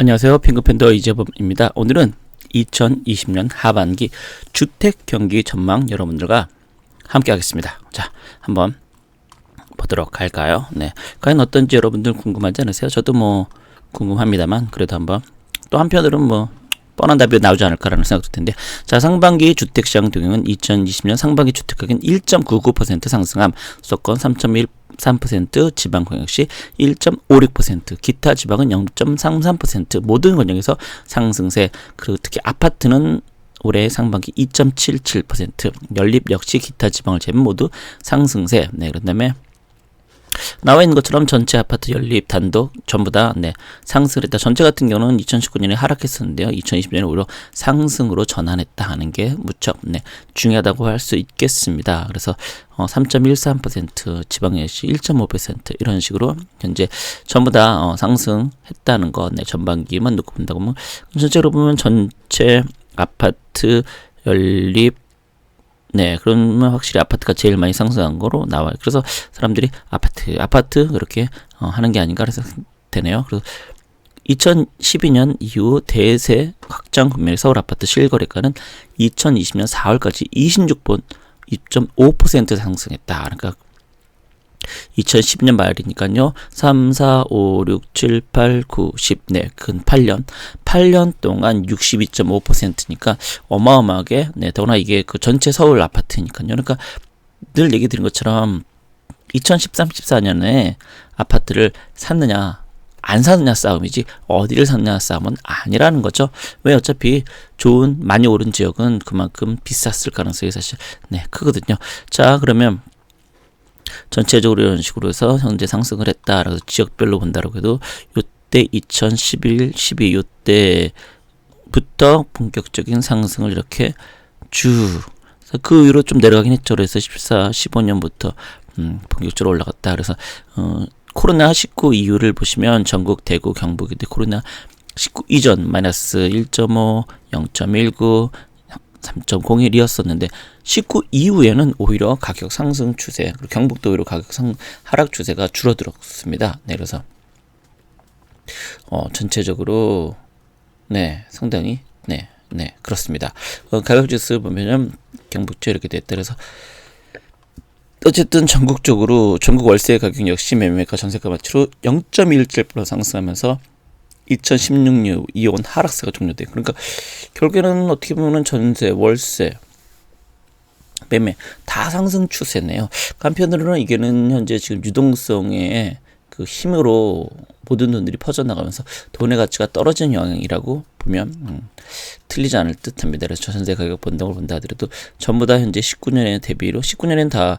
안녕하세요. 핑크팬더 이재범입니다. 오늘은 2020년 하반기 주택 경기 전망 여러분들과 함께 하겠습니다. 자, 한번 보도록 할까요? 네. 과연 어떤지 여러분들 궁금하지 않으세요? 저도 뭐 궁금합니다만 그래도 한번 또 한편으로는 뭐 뻔한 답이 나오지 않을까라는 생각도 텐데 자 상반기 주택시장 동향은 2020년 상반기 주택가격은 1.99% 상승함 수도권 3.13% 지방광역시 1.56% 기타 지방은 0.33% 모든 권역에서 상승세 그리고 특히 아파트는 올해 상반기 2.77% 연립 역시 기타 지방을 제외 모두 상승세. 네 그다음에 나와 있는 것처럼 전체 아파트 연립 단독 전부 다 네, 상승을 했다. 전체 같은 경우는 2019년에 하락했었는데요. 2020년에 오히려 상승으로 전환했다 하는 게 무척 네, 중요하다고 할 수 있겠습니다. 그래서 어, 3.13% 지방예시 1.5% 이런 식으로 현재 전부 다 어, 상승했다는 것 네, 전반기만 놓고 본다고 하면 전체로 보면 전체 아파트 연립 네, 그러면 확실히 아파트가 제일 많이 상승한 거로 나와요. 그래서 사람들이 아파트, 아파트 그렇게 어, 하는 게 아닌가 그래서 되네요. 그래서 2012년 이후 대세 확장 구매 서울 아파트 실거래가는 2020년 4월까지 26번 2.5% 상승했다. 그러니까 2010년 말이니까요. 3, 4, 5, 6, 7, 8, 9, 10. 네, 근 8년. 8년 동안 62.5%니까 어마어마하게, 네, 더구나 이게 그 전체 서울 아파트니까요. 그러니까 늘 얘기 드린 것처럼 2013, 14년에 아파트를 샀느냐, 안 샀느냐 싸움이지 어디를 샀느냐 싸움은 아니라는 거죠. 왜 어차피 좋은 많이 오른 지역은 그만큼 비쌌을 가능성이 사실 네 크거든요. 자 그러면 전체적으로 이런 식으로 해서 현재 상승을 했다라고 지역별로 본다라고 해도 요때 2011, 12 요때부터 본격적인 상승을 이렇게 쭉 그 위로 좀 내려가긴 했죠. 그래서 14, 15년부터 음, 본격적으로 올라갔다. 그래서 어, 코로나 19 이후를 보시면 전국, 대구, 경북이 코로나 19 이전 마이너스 1.5, 0.19, 3.01이었었는데 19 이후에는 오히려 가격 상승 추세, 그리고 경북도 오히려 가격 상 하락 추세가 줄어들었습니다. 네, 그래서 어, 전체적으로 네 상당히 네, 네 그렇습니다. 어, 가격 지수 보면은 경북도 이렇게 됐다. 그래서 어쨌든 전국적으로 전국 월세 가격 역시 매매가 전세가 마치로 0.17% 상승하면서 2016년 이온 하락세가 종료돼. 그러니까 결국에는 어떻게 보면 전세, 월세, 매매 다 상승 추세네요. 한편으로는 이게는 현재 지금 유동성의 그 힘으로 모든 돈들이 퍼져나가면서 돈의 가치가 떨어지는 영향이라고 보면 음, 틀리지 않을 듯합니다. 그래서 전세 가격 변동을 본다 하더라도 전부 다 현재 19년에 대비로 19년엔 다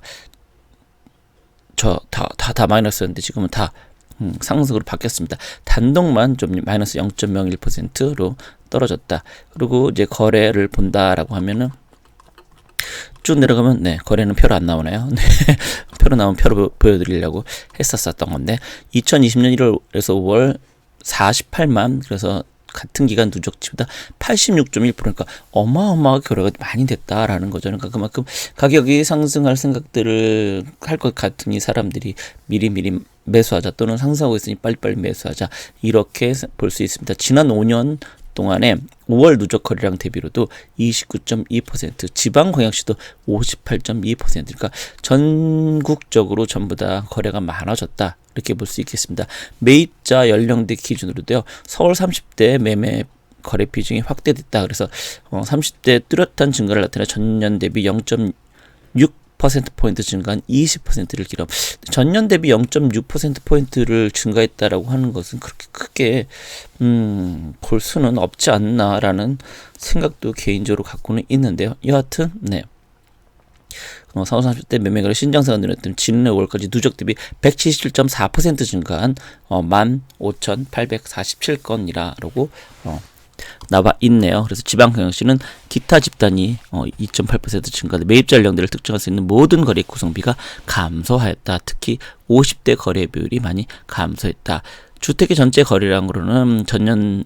저 다 다 다 마이너스였는데 지금은 다 음, 상승으로 바뀌었습니다. 단독만 좀 마이너스 0.01%로 떨어졌다. 그리고 이제 거래를 본다라고 하면은 쭉 내려가면 네 거래는 표로 안 나오나요? 네 표로 나오면 표로 보여드리려고 했었었던 건데 2020년 1월에서 5월 48만 그래서 같은 기간 누적치보다 86.1% 그러니까 어마어마하게 거래가 많이 됐다라는 거죠. 그러니까 그만큼 가격이 상승할 생각들을 할 것 같으니 사람들이 미리미리 매수하자 또는 상승하고 있으니 빨리빨리 매수하자 이렇게 볼 수 있습니다. 지난 5년 동안에 5월 누적 거래량 대비로도 29.2%, 지방 광역시도 58.2% 그러니까 전국적으로 전부 다 거래가 많아졌다. 이렇게 볼 수 있겠습니다. 매입자 연령대 기준으로도요. 서울 30대 매매 거래 비중이 확대됐다. 그래서 어, 30대 뚜렷한 증가를 나타내 전년 대비 0.6 퍼센트포인트 증가한 20%를 기록. 전년 대비 0.6%포인트를 증가했다라고 하는 것은 그렇게 크게, 음, 볼 수는 없지 않나라는 생각도 개인적으로 갖고는 있는데요. 여하튼, 네. 어, 4, 30대 매매가를 신장세가 늘었던 지난해 5월까지 누적 대비 177.4% 증가한 어, 15,847건이라고 어, 나와 있네요. 그래서 지방경영시는 기타 집단이 어, 2.8% 증가, 매입자 연령대를 특정할 수 있는 모든 거래 구성비가 감소하였다. 특히 50대 거래 비율이 많이 감소했다. 주택의 전체 거래량으로는 전년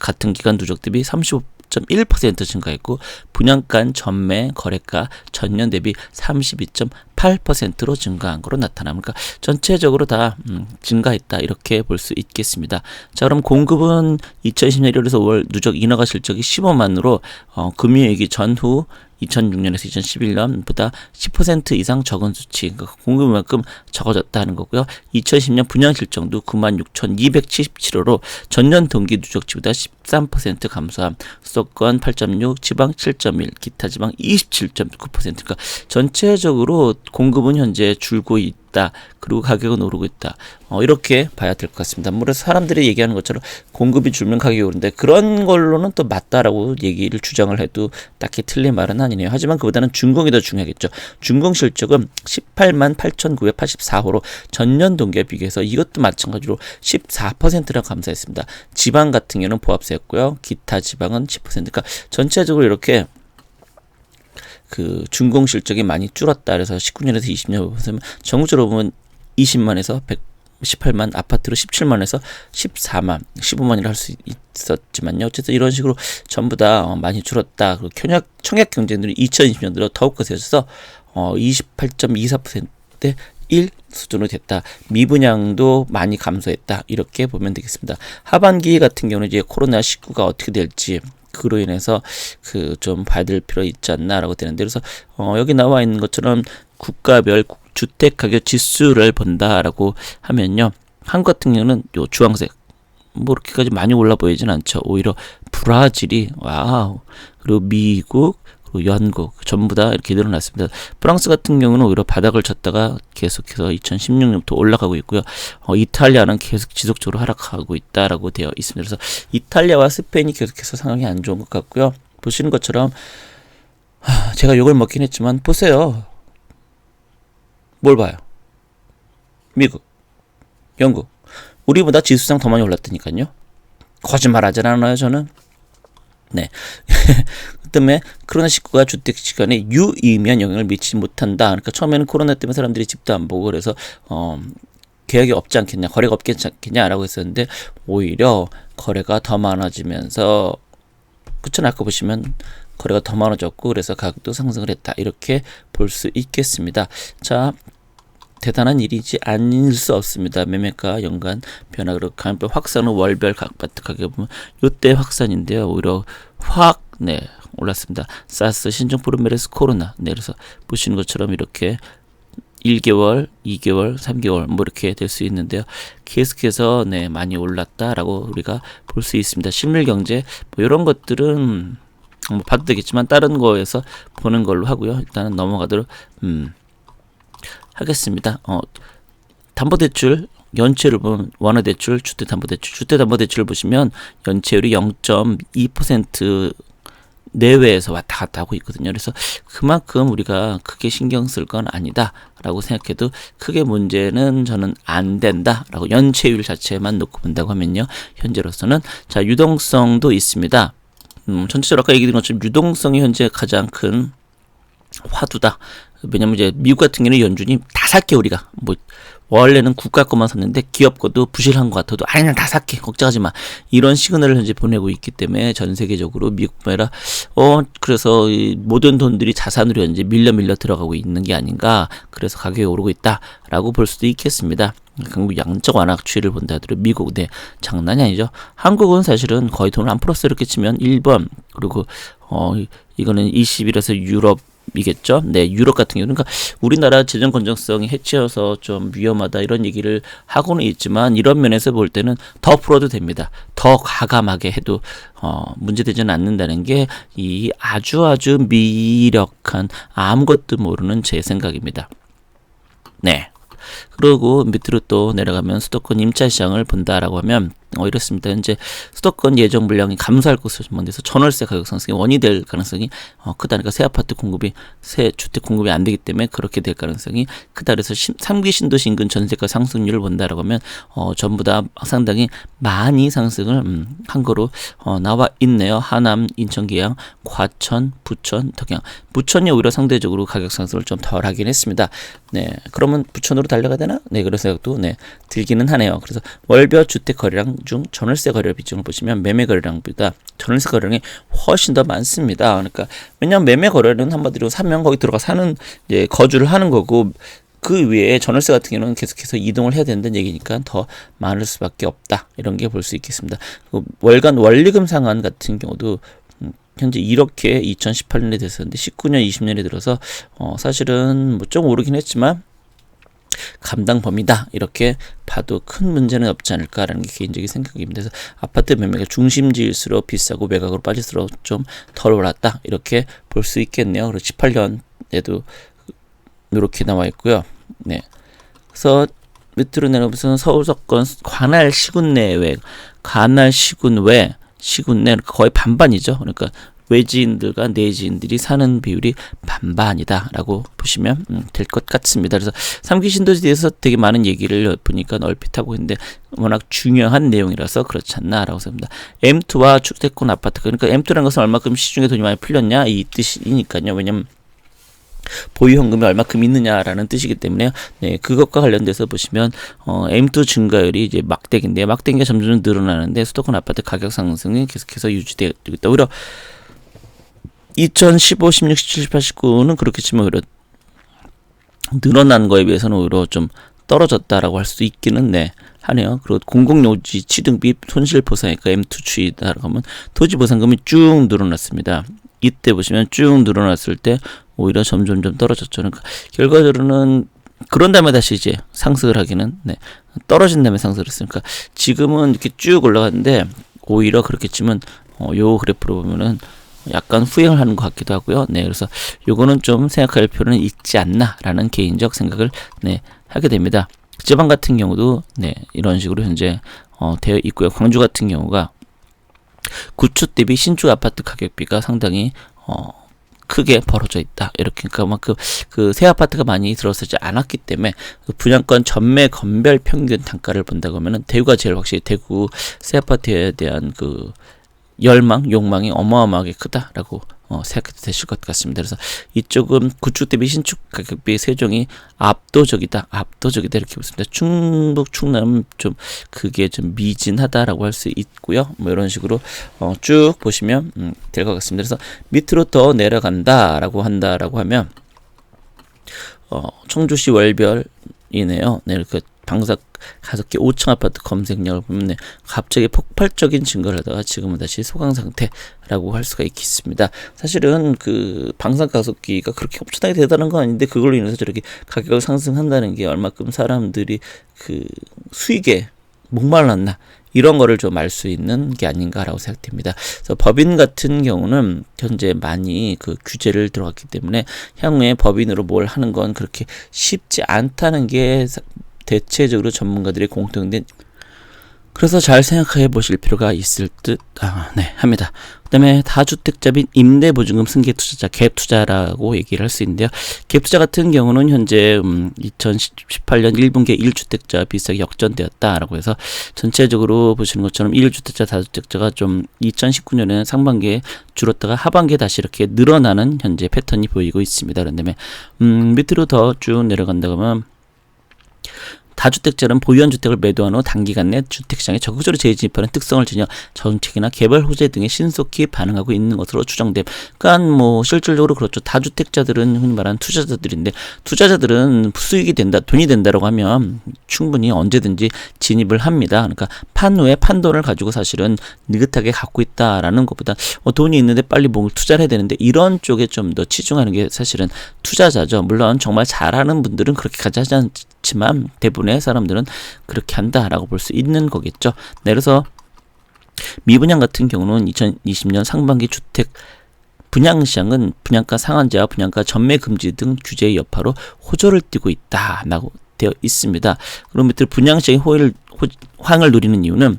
같은 기간 누적 대비 35.1% 증가했고 분양가 전매 거래가 전년 대비 32.8% 18%로 증가한 것으로 나타납니다. 그러니까 전체적으로 다 음, 증가했다 이렇게 볼 수 있겠습니다. 자 그럼 공급은 2020년 1월에서 5월 누적 인허가 실적이 15만으로 어, 금융위기 전후 2006년에서 2011년보다 10% 이상 적은 수치, 그러니까 공급만큼 적어졌다는 거고요. 2010년 분양 실적도 96,277호로 전년 동기 누적치보다 13% 감소함. 수도권 8.6, 지방 7.1, 기타 지방 27.9%. 그러니까 전체적으로 공급은 현재 줄고 있다. 그리고 가격은 오르고 있다. 어, 이렇게 봐야 될 것 같습니다. 물론 사람들이 얘기하는 것처럼 공급이 줄면 가격이 오른데 그런 걸로는 또 맞다라고 얘기를 주장을 해도 딱히 틀린 말은 아니네요. 하지만 그보다는 준공이 더 중요하겠죠. 준공 실적은 18만 8,984호로 전년 동기에 비교해서 이것도 마찬가지로 14%나 감소했습니다. 지방 같은 경우는 보합세였고요. 기타 지방은 10%. 그러니까 전체적으로 이렇게 그 준공 실적이 많이 줄었다. 그래서 19년에서 20년 보면 전국적으로 보면 20만에서 118만 아파트로 17만에서 14만 15만이라 할 수 있었지만요. 어쨌든 이런 식으로 전부 다 어, 많이 줄었다. 그리고 청약 청약 경쟁률이 2020년도로 더욱 거세져서 어 28.24%대 1 수준으로 됐다. 미분양도 많이 감소했다. 이렇게 보면 되겠습니다. 하반기 같은 경우는 이제 코로나 19가 어떻게 될지 그로 인해서 그좀될 필요 있지 않나라고 되는데 그래서 어 여기 나와 있는 것처럼 국가별 주택 가격 지수를 본다라고 하면요. 한국 같은 경우는 요 주황색 뭐 이렇게까지 많이 올라 보이진 않죠. 오히려 브라질이 와우 그리고 미국 그리고 연국 전부 다 이렇게 늘어났습니다. 프랑스 같은 경우는 오히려 바닥을 쳤다가 계속해서 2016년부터 올라가고 있고요. 어, 이탈리아는 계속 지속적으로 하락하고 있다라고 되어 있습니다. 그래서 이탈리아와 스페인이 계속해서 상황이 안 좋은 것 같고요. 보시는 것처럼 하, 제가 욕을 먹긴 했지만 보세요. 뭘 봐요? 미국, 영국. 우리보다 지수상 더 많이 올랐다니까요. 거짓말 하진 않아요, 저는. 네. 그 때문에 코로나19가 주택 시간에 유의미한 영향을 미치지 못한다. 그러니까 처음에는 코로나 때문에 사람들이 집도 안 보고 그래서, 어, 계약이 없지 않겠냐, 거래가 없겠지 않겠냐라고 했었는데, 오히려 거래가 더 많아지면서, 그쵸, 아까 보시면 거래가 더 많아졌고, 그래서 가격도 상승을 했다. 이렇게 볼 수 있겠습니다. 자, 대단한 일이지 아닐 수 없습니다. 매매가 연간 변화 그리고 간별 확산은 월별 각 아파트 가격 보면 요때 확산인데요. 오히려 확 네, 올랐습니다. 사스 신종 프로메레스 코로나. 네, 그래서 보시는 것처럼 이렇게 1개월, 2개월, 3개월 뭐 이렇게 될 수 있는데요. 계속해서 네, 많이 올랐다라고 우리가 볼 수 있습니다. 실물 경제 뭐 이런 것들은 뭐 봐도 되겠지만 다른 거에서 보는 걸로 하고요. 일단은 넘어가도록 음 하겠습니다. 어, 담보대출 연체율 보면 원화대출, 주택담보대출, 주택담보대출을 보시면 연체율이 0.2% 내외에서 왔다 갔다 하고 있거든요. 그래서 그만큼 우리가 크게 신경 쓸 건 아니다라고 생각해도 크게 문제는 저는 안 된다라고 연체율 자체만 놓고 본다고 하면요. 현재로서는 자 유동성도 있습니다. 음, 전체적으로 아까 얘기드린 것처럼 유동성이 현재 가장 큰 화두다. 왜냐면 이제 미국 같은 경우는 연준이 다 살게 우리가 뭐 원래는 국가 것만 샀는데 기업 것도 부실한 것 같아도 아니 난다 살게. 걱정하지 마. 이런 시그널을 현재 보내고 있기 때문에 전 세계적으로 미국 뿐 아니라 어 그래서 이 모든 돈들이 자산으로 현재 밀려 밀려 들어가고 있는 게 아닌가. 그래서 가격이 오르고 있다라고 볼 수도 있겠습니다. 강국 양적 완화 추이를 본다 하더라도 미국 네 장난이 아니죠. 한국은 사실은 거의 돈을 안 풀었어 이렇게 치면 1번. 그리고 어 이거는 21에서 유럽 이겠죠. 네, 유럽 같은 경우는 그러니까 우리나라 재정 건전성이 해치어서 좀 위험하다 이런 얘기를 하고는 있지만 이런 면에서 볼 때는 더 풀어도 됩니다. 더 과감하게 해도 어 문제되지는 않는다는 게 이 아주 아주 미력한 아무것도 모르는 제 생각입니다. 네. 그리고 밑으로 또 내려가면 수도권 임차 시장을 본다라고 하면 어, 이렇습니다. 현재 수도권 예정 물량이 감소할 것으로 전망돼서 전월세 가격 상승이 원이 될 가능성이 어, 크다. 그러니까 새 아파트 공급이 새 주택 공급이 안 되기 때문에 그렇게 될 가능성이 크다. 그래서 3기 신도시 인근 전세가 상승률을 본다라고 하면 어, 전부 다 상당히 많이 상승을 음, 한 거로 어, 나와 있네요. 하남, 인천, 계양, 과천, 부천, 덕양. 부천이 오히려 상대적으로 가격 상승을 좀 덜하긴 했습니다. 네, 그러면 부천으로 달려가야 되나? 되나? 네, 그런 생각도 네, 들기는 하네요. 그래서 월별 주택 거래량 중 전월세 거래 비중을 보시면 매매 거래량보다 전월세 거래량이 훨씬 더 많습니다. 그러니까 왜냐하면 매매 거래는 한마디로 사면 거기 들어가 사는 이제 거주를 하는 거고 그 외에 전월세 같은 경우는 계속해서 이동을 해야 된다는 얘기니까 더 많을 수밖에 없다 이런 게 볼 수 있겠습니다. 그 월간 원리금 상환 같은 경우도 음, 현재 이렇게 2018년에 됐었는데 19년, 20년에 들어서 어 사실은 뭐 좀 오르긴 했지만 감당 범위다 이렇게 봐도 큰 문제는 없지 않을까라는 게 개인적인 생각입니다. 그래서 아파트 매매가 중심지일수록 비싸고 매각으로 빠질수록 좀 덜 올랐다 이렇게 볼 수 있겠네요. 그리고 18년에도 이렇게 나와 있고요. 네. 그래서 밑으로 내려보면 서울 서권 관할 시군 내외, 관할 시군 외, 시군 내 거의 반반이죠. 그러니까 외지인들과 내지인들이 사는 비율이 반반이다라고 보시면 음, 될것 같습니다. 그래서 삼기 신도시에 대해서 되게 많은 얘기를 보니까 얼핏하고 있는데 워낙 중요한 내용이라서 그렇지 않나라고 생각합니다. M2와 주택권 아파트 그러니까 M2라는 것은 얼마큼 시중에 돈이 많이 풀렸냐 이 뜻이니까요. 왜냐면 보유 현금이 얼마큼 있느냐라는 뜻이기 때문에 네, 그것과 관련돼서 보시면 어, M2 증가율이 이제 막대기인데 막대기가 점점 늘어나는데 수도권 아파트 가격 상승이 계속해서 유지되고 있다. 오히려 2015, 16, 17, 18, 19는 그렇겠지만 오히려 늘어난 거에 비해서는 오히려 좀 떨어졌다라고 할 수 있기는 네 하네요. 그리고 공공요지 취등비 손실보상액과 M2 추이다라고 하면 토지보상금이 쭉 늘어났습니다. 이때 보시면 쭉 늘어났을 때 오히려 점점점 떨어졌죠. 그러니까 결과적으로는 그런 다음에 다시 이제 상승을 하기는 네. 떨어진 다음에 상승을 했으니까 지금은 이렇게 쭉 올라갔는데 오히려 그렇겠지만 어, 요 그래프로 보면은 약간 후행을 하는 것 같기도 하고요. 네, 그래서 요거는 좀 생각할 필요는 있지 않나라는 개인적 생각을 네 하게 됩니다. 지방 같은 경우도 네 이런 식으로 현재 어, 되어 있고요. 광주 같은 경우가 구축 대비 신축 아파트 가격비가 상당히 어, 크게 벌어져 있다. 이렇게 그만큼 그 새 아파트가 많이 들어서지 않았기 때문에 그 분양권 전매 건별 평균 단가를 본다고 하면은 대구가 제일 확실히 대구 새 아파트에 대한 그 열망, 욕망이 어마어마하게 크다라고 어, 생각해도 되실 것 같습니다. 그래서 이쪽은 구축 대비 신축 가격 비 세종이 압도적이다, 압도적이다 이렇게 보습니다. 충북, 충남 좀 그게 좀 미진하다라고 할 수 있고요. 뭐 이런 식으로 어, 쭉 보시면 음, 될것 같습니다. 그래서 밑으로 더 내려간다라고 한다라고 하면 어, 청주시 월별 이네요. 네, 그 방사 개 5층 아파트 검색량을 보면 네, 갑자기 폭발적인 증가를 하다가 지금은 다시 소강 상태라고 할 수가 있겠습니다. 사실은 그 방산 가속기가 그렇게 엄청나게 대단한 건 아닌데 그걸로 인해서 저렇게 가격을 상승한다는 게 얼마큼 사람들이 그 수익에 목말랐나 이런 거를 좀 알 수 있는 게 아닌가라고 생각됩니다. 그래서 법인 같은 경우는 현재 많이 그 규제를 들어갔기 때문에 향후에 법인으로 뭘 하는 건 그렇게 쉽지 않다는 게 대체적으로 전문가들이 공통된 그래서 잘 생각해 보실 필요가 있을 듯 아, 네, 합니다. 그 다음에 다주택자 및 임대보증금 승계 투자자 갭 투자라고 얘기를 할 수 있는데요. 갭 투자 같은 경우는 현재 음, 2018년 1분기에 1주택자 비싸게 역전되었다라고 해서 전체적으로 보시는 것처럼 1주택자 다주택자가 좀 2019년에 상반기에 줄었다가 하반기에 다시 이렇게 늘어나는 현재 패턴이 보이고 있습니다. 그다음에 음, 밑으로 더 쭉 내려간다고 하면 다주택자는 보유한 주택을 매도한 후 단기간 내 주택시장에 적극적으로 재진입하는 특성을 지녀 정책이나 개발 호재 등에 신속히 반응하고 있는 것으로 추정됨. 그러니까 뭐 실질적으로 그렇죠. 다주택자들은 흔히 말하는 투자자들인데 투자자들은 수익이 된다, 돈이 된다라고 하면 충분히 언제든지 진입을 합니다. 그러니까 판 후에 판돈을 가지고 사실은 느긋하게 갖고 있다라는 것보다 어, 돈이 있는데 빨리 뭘 투자를 해야 되는데 이런 쪽에 좀 더 치중하는 게 사실은 투자자죠. 물론 정말 잘하는 분들은 그렇게까지 하지 않 지만 대부분의 사람들은 그렇게 한다라고 볼 수 있는 거겠죠. 네, 그래서 미분양 같은 경우는 2020년 상반기 주택 분양 시장은 분양가 상한제와 분양가 전매 금지 등 규제의 여파로 호조를 띠고 있다라고 되어 있습니다. 그럼 밑으로 분양 시장의 호, 황을 누리는 이유는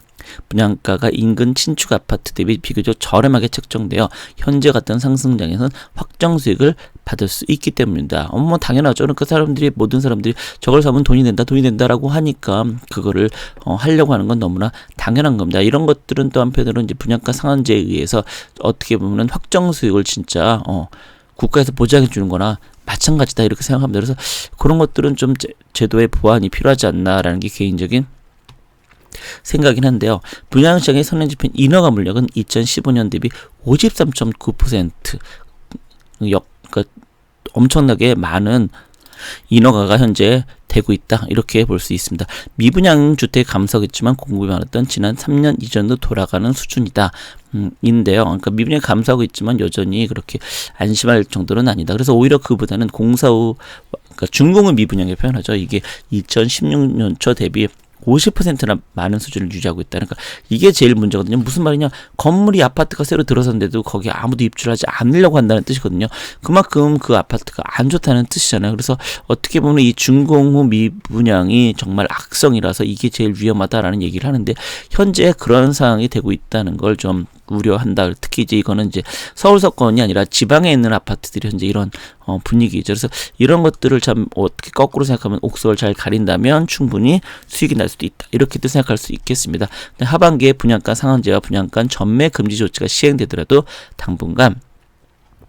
분양가가 인근 신축 아파트 대비 비교적 저렴하게 책정되어 현재 같은 상승장에서는 확정 수익을 받을 수 있기 때문입니다. 어머 뭐 당연하죠. 그 사람들이 모든 사람들이 저걸 사면 돈이 된다, 돈이 된다라고 하니까 그거를 어, 하려고 하는 건 너무나 당연한 겁니다. 이런 것들은 또 한편으로 이제 분양가 상한제에 의해서 어떻게 보면 확정 수익을 진짜 어, 국가에서 보장해 주는 거나 마찬가지다 이렇게 생각합니다. 그래서 그런 것들은 좀 제, 제도의 보완이 필요하지 않나라는 게 개인적인 생각이긴 한데요. 분양시장의 선행지표 인허가 물량은 2015년 대비 53.9% 역, 그러니까 엄청나게 많은 인허가가 현재 되고 있다 이렇게 볼 수 있습니다. 미분양 주택 감소겠지만 공급이 많았던 지난 3년 이전으로 돌아가는 수준이다. 음, 인데요. 그러니까 미분양 감소하고 있지만 여전히 그렇게 안심할 정도는 아니다. 그래서 오히려 그보다는 공사 후 그러니까 준공은 미분양에 표현하죠. 이게 2016년 초 대비 50%나 많은 수준을 유지하고 있다. 그러니까 이게 제일 문제거든요. 무슨 말이냐? 건물이 아파트가 새로 들어섰는데도 거기에 아무도 입주하지 않으려고 한다는 뜻이거든요. 그만큼 그 아파트가 안 좋다는 뜻이잖아요. 그래서 어떻게 보면 이 준공 후 미분양이 정말 악성이라서 이게 제일 위험하다라는 얘기를 하는데 현재 그런 상황이 되고 있다는 걸좀 우려한다. 특히 이제 이거는 이제 서울 서권이 아니라 지방에 있는 아파트들이 현재 이런 어, 분위기죠. 그래서 이런 것들을 참 어떻게 거꾸로 생각하면 옥석을 잘 가린다면 충분히 수익이 날 수도 있다. 이렇게도 생각할 수 있겠습니다. 하반기에 분양가 상한제와 분양가 전매 금지 조치가 시행되더라도 당분간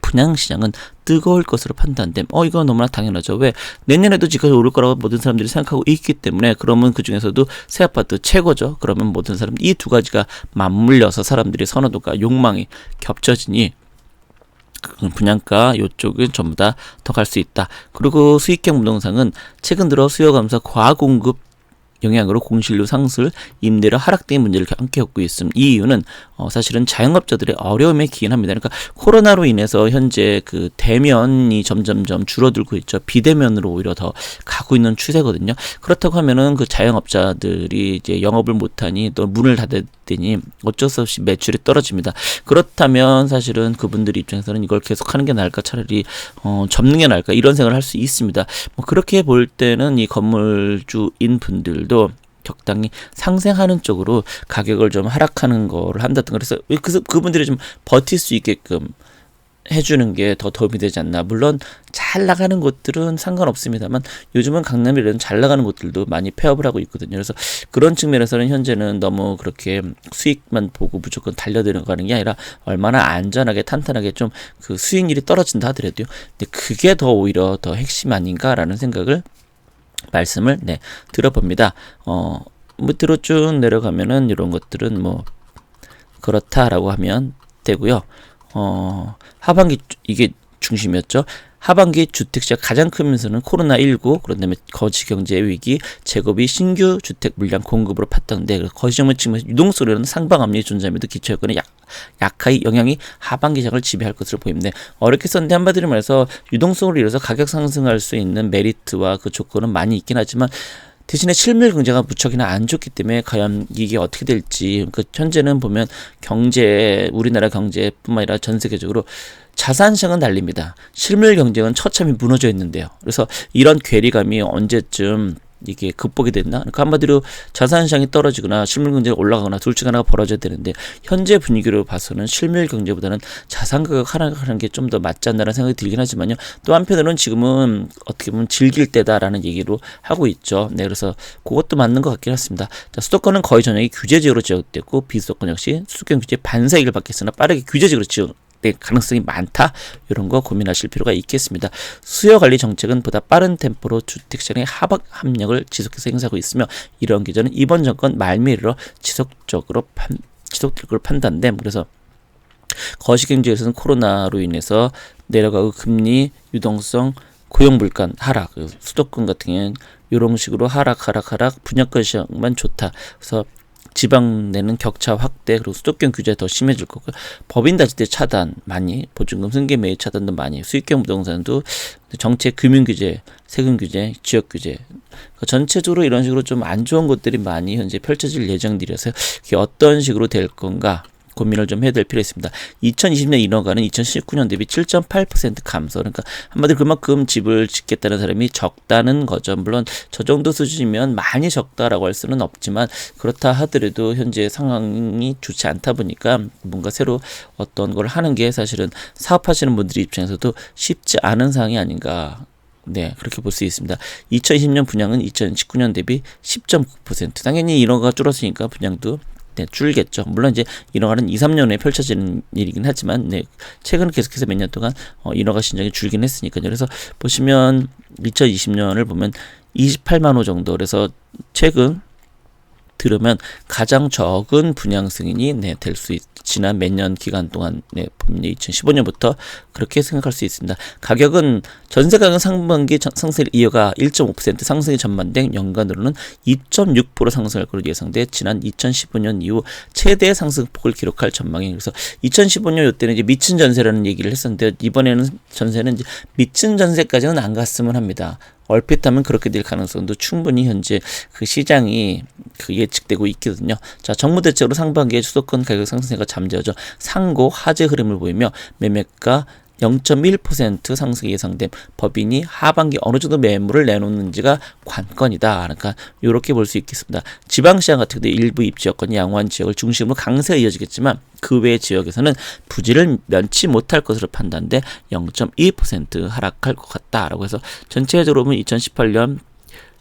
분양시장은 뜨거울 것으로 판단됨. 어, 이건 너무나 당연하죠. 왜? 내년에도 집값이 오를 거라고 모든 사람들이 생각하고 있기 때문에 그러면 그 중에서도 새 아파트 최고죠. 그러면 모든 사람 이 두 가지가 맞물려서 사람들이 선호도가 욕망이 겹쳐지니 그 분양가 요쪽은 전부 다 더 갈 수 있다. 그리고 수익형 부동산은 최근 들어 수요 감소 과공급 영향으로 공실료 상승, 임대료 하락 등의 문제를 함께 겪고 있음. 이 이유는 어, 사실은 자영업자들의 어려움에 기인합니다. 그러니까 코로나로 인해서 현재 그 대면이 점점점 줄어들고 있죠. 비대면으로 오히려 더 가고 있는 추세거든요. 그렇다고 하면은 그 자영업자들이 이제 영업을 못하니 또 문을 닫 았더니 어쩔 수 없이 매출이 떨어집니다. 그렇다면 사실은 그분들 입장에서는 이걸 계속 하는 게 나을까 차라리 어, 접는 게 나을까 이런 생각을 할 수 있습니다. 뭐 그렇게 볼 때는 이 건물주인 분들도 적당히 상생하는 쪽으로 가격을 좀 하락하는 거를 한다든가 그래서 그, 그분들이 좀 버틸 수 있게끔 해주는 게 더 도움이 되지 않나. 물론 잘 나가는 곳들은 상관없습니다만 요즘은 강남이라는 잘 나가는 곳들도 많이 폐업을 하고 있거든요. 그래서 그런 측면에서는 현재는 너무 그렇게 수익만 보고 무조건 달려들어가는 게 아니라 얼마나 안전하게 탄탄하게 좀 그 수익률이 떨어진다 하더라도요. 근데 그게 더 오히려 더 핵심 아닌가라는 생각을 말씀을 네 들어봅니다. 어 밑으로 쭉 내려가면은 이런 것들은 뭐 그렇다라고 하면 되고요. 어 하반기 이게 중심이었죠. 하반기 주택시장 가장 큰 민수는 코로나19, 그런 다음에 거시경제 위기, 재고비 신규 주택 물량 공급으로 팠던데 거시정을 측면에서 유동성이라는 상방압력이 존재함에도 기초여건의 약, 약하의 영향이 하반기 장을 지배할 것으로 보입니다. 어렵게 썼는데 한마디로 말해서 유동성으로 인해서 가격 상승할 수 있는 메리트와 그 조건은 많이 있긴 하지만 대신에 실물 경제가 무척이나 안 좋기 때문에 과연 이게 어떻게 될지 그 현재는 보면 경제 우리나라 경제뿐만 아니라 전 세계적으로 자산 시장은 달립니다. 실물 경쟁은 처참히 무너져 있는데요. 그래서 이런 괴리감이 언제쯤 이게 극복이 됐나? 그러니까 한마디로 자산 시장이 떨어지거나 실물 경제가 올라가거나 둘 중 하나가 벌어져야 되는데 현재 분위기로 봐서는 실물 경제보다는 자산 가격 하락하는 게 좀 더 맞지 않나라는 생각이 들긴 하지만요. 또 한편으로는 지금은 어떻게 보면 즐길 때다라는 얘기로 하고 있죠. 네, 그래서 그것도 맞는 것 같긴 했습니다. 자, 수도권은 거의 전역이 규제 지역으로 지역됐고 비수도권 역시 수도권 규제 반사익을 받겠으나 빠르게 규제 지역으로 지역 될 가능성이 많다. 이런 거 고민하실 필요가 있겠습니다. 수요 관리 정책은 보다 빠른 템포로 주택 시장의 하박 압력을 지속해서 행사하고 있으며 이런 기조는 이번 정권 말미로 지속적으로 판, 지속될 걸 판단됨. 그래서 거시경제에서는 코로나로 인해서 내려가고 금리 유동성 고용 물가 하락, 수도권 같은 경우는 이런 식으로 하락, 하락, 하락, 분양가 시장만 좋다. 그래서 지방 내는 격차 확대 그리고 수도권 규제 더 심해질 거고 법인 다지대 차단 많이 보증금 승계 매입 차단도 많이 수익형 부동산도 정책 금융 규제 세금 규제 지역 규제. 그러니까 전체적으로 이런 식으로 좀 안 좋은 것들이 많이 현재 펼쳐질 예정들이어서 이게 어떤 식으로 될 건가 고민을 좀 해야 될 필요가 있습니다. 2020년 인허가는 2019년 대비 7.8% 감소. 그러니까 한마디로 그만큼 집을 짓겠다는 사람이 적다는 거죠. 물론 저 정도 수준이면 많이 적다라고 할 수는 없지만 그렇다 하더라도 현재 상황이 좋지 않다 보니까 뭔가 새로 어떤 걸 하는 게 사실은 사업하시는 분들 입장에서도 쉽지 않은 상황이 아닌가 네, 그렇게 볼 수 있습니다. 2020년 분양은 2019년 대비 10.9%. 당연히 인허가 줄었으니까 분양도 네, 줄겠죠. 물론 이제 인허가는 2, 3년 후에 펼쳐지는 일이긴 하지만 네, 최근 계속해서 몇 년 동안 어, 인허가 신청이 줄긴 했으니까요. 그래서 보시면 2020년을 보면 28만 호 정도 그래서 최근 들으면 가장 적은 분양 승인이 네, 될 수 있, 지난 몇 년 기간 동안 네, 보면 2015년부터 그렇게 생각할 수 있습니다. 가격은 전세 가격 상반기 전- 상승을 이어가 1.5% 상승이 전망된 연간으로는 2.6% 상승할 것으로 예상돼 지난 2015년 이후 최대 상승폭을 기록할 전망이 그래서 2015년 이때는 이제 미친 전세라는 얘기를 했었는데 이번에는 전세는 이제 미친 전세까지는 안 갔으면 합니다. 얼핏하면 그렇게 될 가능성도 충분히 현재 그 시장이 그 예측되고 있거든요. 자, 정부 대책으로 상반기에 수도권 가격 상승세가 잠재워져 상고 하재 흐름을 보이며 매매가 0.1% 상승이 예상됨. 법인이 하반기 어느 정도 매물을 내놓는지가 관건이다. 그러니까 이렇게 볼 수 있겠습니다. 지방시장 같은 경우 일부 입지여건 양호한 지역을 중심으로 강세가 이어지겠지만 그 외 지역에서는 부지를 면치 못할 것으로 판단돼 0.2% 하락할 것 같다라고 해서 전체적으로 보면 2018년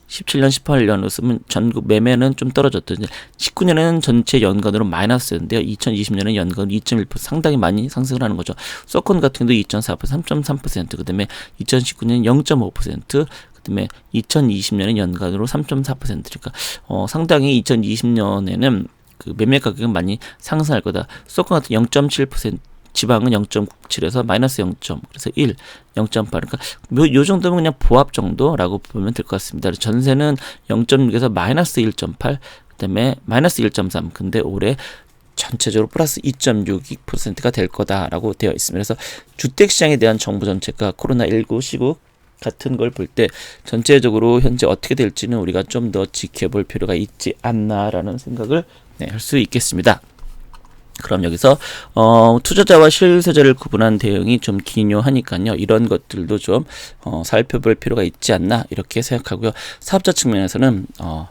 17년, 18년 웃으면 전국 매매는 좀 떨어졌더니 19년에는 전체 연간으로 마이너스였는데요. 2020년에는 연간 2.1% 상당히 많이 상승을 하는 거죠. 서컨 같은 경우도 2.4%, 3.3%, 그 다음에 2019년 0.5%, 그다음에 2020년에 연간으로 3.4%니까 어, 상당히 2020년에는 그 매매 가격은 많이 상승할 거다. 서컨 같은 0.7% 지방은 0.7에서 마이너스 0. 그래서 1, 0.8. 그러니까 요, 요 정도면 그냥 보합 정도라고 보면 될 것 같습니다. 전세는 0.6에서 마이너스 1.8, 그다음에 마이너스 1.3. 근데 올해 전체적으로 플러스 2.62%가 될 거다라고 되어 있습니다. 그래서 주택 시장에 대한 정부 정책과 코로나19 시국 같은 걸 볼 때 전체적으로 현재 어떻게 될지는 우리가 좀 더 지켜볼 필요가 있지 않나라는 생각을 네, 할 수 있겠습니다. 그럼 여기서 어, 투자자와 실세자를 구분한 대응이 좀 기묘하니까요. 이런 것들도 좀 어, 살펴볼 필요가 있지 않나 이렇게 생각하고요. 사업자 측면에서는 어,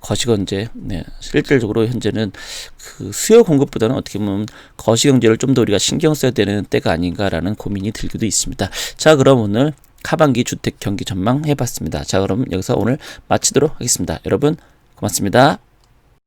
거시경제, 네, 실질적으로 현재는 그 수요 공급보다는 어떻게 보면 거시경제를 좀 더 우리가 신경 써야 되는 때가 아닌가라는 고민이 들기도 있습니다. 자, 그럼 오늘 하반기 주택 경기 전망 해봤습니다. 자, 그럼 여기서 오늘 마치도록 하겠습니다. 여러분 고맙습니다.